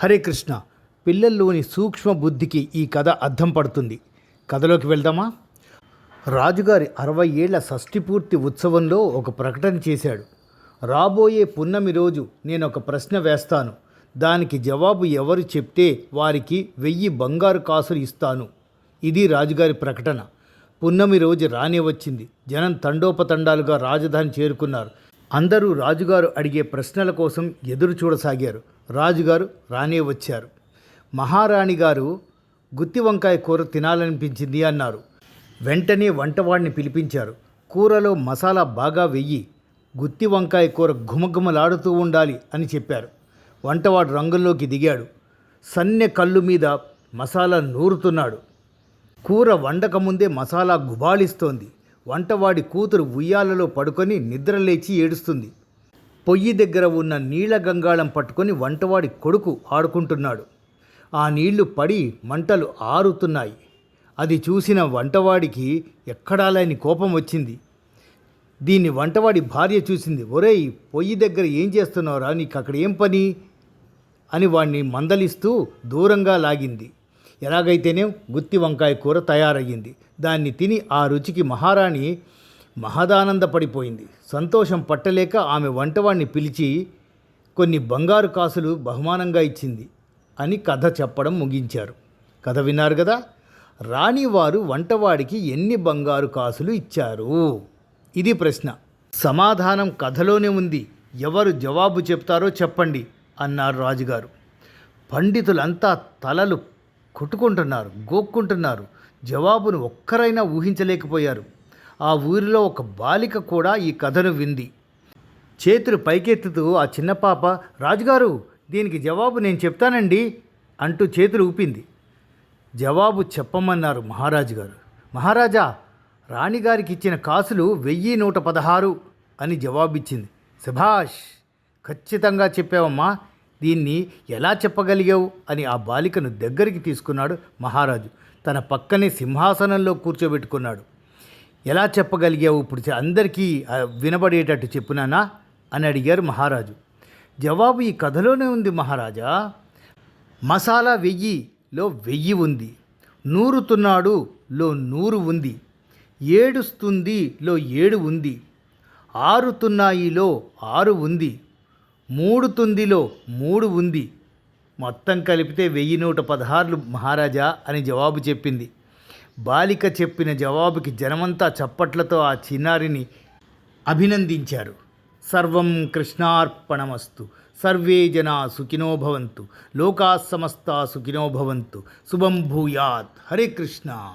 హరే కృష్ణ పిల్లల్లోని సూక్ష్మ బుద్ధికి ఈ కథ అర్థం పడుతుంది. కథలోకి వెళ్దామా? రాజుగారి అరవై ఏళ్ళ షష్ఠిపూర్తి ఉత్సవంలో ఒక ప్రకటన చేశాడు. రాబోయే పున్నమి రోజు నేను ఒక ప్రశ్న వేస్తాను. దానికి జవాబు ఎవరు చెప్తే వారికి వెయ్యి బంగారు కాసులు ఇస్తాను. ఇది రాజుగారి ప్రకటన. పున్నమి రోజు రానే వచ్చింది. జనం తండోపతండాలుగా రాజధాని చేరుకున్నారు. అందరూ రాజుగారు అడిగే ప్రశ్నల కోసం ఎదురు చూడసాగారు రాజుగారు రానే వచ్చారు. మహారాణి గారు గుత్తి వంకాయ కూర తినాలనిపించింది అన్నారు. వెంటనే వంటవాడిని పిలిపించారు. కూరలో మసాలా బాగా వెయ్యి గుత్తి వంకాయ కూర ఘుమఘుమలాడుతూ ఉండాలి అని చెప్పారు. వంటవాడు రంగుల్లోకి దిగాడు. సన్నె కళ్ళు మీద మసాలా నూరుతున్నాడు. కూర వండకముందే మసాలా గుబాళిస్తోంది వంటవాడి కూతురు ఉయ్యాలలో పడుకొని నిద్రలేచి ఏడుస్తుంది. పొయ్యి దగ్గర ఉన్న నీళ్ళ గంగాళం పట్టుకొని వంటవాడి కొడుకు ఆడుకుంటున్నాడు. ఆ నీళ్ళు పడి మంటలు ఆరుతున్నాయి. అది చూసిన వంటవాడికి ఎక్కడా లేని కోపం వచ్చింది. దీన్ని వంటవాడి భార్య చూసింది. ఒరేయ్ పొయ్యి దగ్గర ఏం చేస్తున్నావురా? నీకు అక్కడ ఏం పని? అని వాణ్ణి మందలిస్తూ దూరంగా లాగింది. ఎలాగైతేనే గుత్తి వంకాయ కూర తయారయ్యింది. దాన్ని తిని ఆ రుచికి మహారాణి మహదానందపడిపోయింది. సంతోషం పట్టలేక ఆమె వంటవాణ్ణి పిలిచి కొన్ని బంగారు కాసులు బహుమానంగా ఇచ్చింది అని కథ చెప్పడం ముగించారు. కథ విన్నారు కదా? రాణివారు వంటవాడికి ఎన్ని బంగారు కాసులు ఇచ్చారు? ఇది ప్రశ్న. సమాధానం కథలోనే ఉంది. ఎవరు జవాబు చెప్తారో చెప్పండి అన్నారు రాజుగారు. పండితులంతా తలలు కొట్టుకుంటున్నారు గోక్కుంటున్నారు. జవాబును ఒక్కరైనా ఊహించలేకపోయారు. ఆ ఊరిలో ఒక బాలిక కూడా ఈ కథను వింది. చేతులు పైకెత్తుతూ ఆ చిన్న పాప రాజుగారు దీనికి జవాబు నేను చెప్తానండి అంటూ చేతులు ఊపింది. జవాబు చెప్పమన్నారు మహారాజు గారు మహారాజా రాణిగారికి ఇచ్చిన కాసులు వెయ్యి నూట పదహారు అని జవాబిచ్చింది. సుభాష్ ఖచ్చితంగా చెప్పావమ్మా దీన్ని ఎలా చెప్పగలిగావు అని ఆ బాలికను దగ్గరికి తీసుకున్నాడు మహారాజు. తన పక్కనే సింహాసనంలో కూర్చోబెట్టుకున్నాడు. ఎలా చెప్పగలిగావు ఇప్పుడు అందరికీ వినబడేటట్టు చెప్పునానా అని అడిగారు మహారాజు. జవాబు ఈ కథలోనే ఉంది మహారాజా. మసాలా వెయ్యిలో వెయ్యి ఉంది. నూరుతున్నాడులో నూరు ఉంది. ఏడుస్తుందిలో ఏడు ఉంది. ఆరుతున్నాయిలో ఆరు ఉంది. మూడుతుందిలో మూడు ఉంది. మొత్తం కలిపితే వెయ్యి నూట పదహారులు మహారాజా అని జవాబు చెప్పింది. బాలిక చెప్పిన జవాబుకి జనమంతా చప్పట్లతో ఆ చిన్నారిని అభినందించారు. సర్వం కృష్ణార్పణమస్తు. సర్వే జనా సుఖినో భవంతు. లోకా సమస్త సుఖినో భవంతు. శుభం భూయాత్. హరే కృష్ణ.